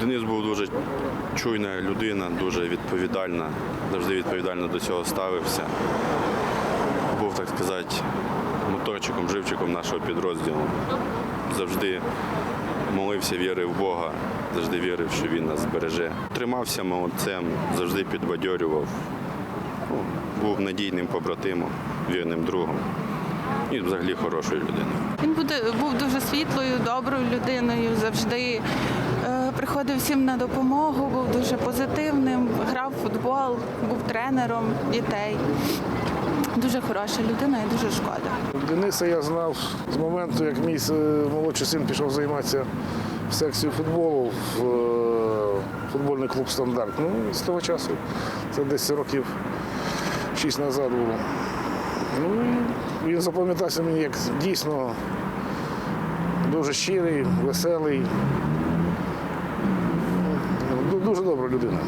Денис був дуже чуйна людина, дуже відповідальна, завжди відповідально до цього ставився. Був, так сказати, моторчиком, живчиком нашого підрозділу. Завжди молився, вірив в Бога, завжди вірив, що він нас збереже. Тримався молодцем, завжди підбадьорював. Ну, Був надійним побратимом, вірним другом і взагалі хорошою людиною. Він буде, був дуже світлою, доброю людиною, завжди е, приходив всім на допомогу, був дуже позитивним, грав в футбол, був тренером дітей. Дуже хороша людина і дуже шкода. Дениса я знав з моменту, як мій е, молодший син пішов займатися в секцію футболу в е, футбольний клуб Стандарт. Ну, з того часу, це десь років шість назад було. Ну, він запам'ятався мені як дійсно дуже щирий, веселий. Ну, Дуже добра людина.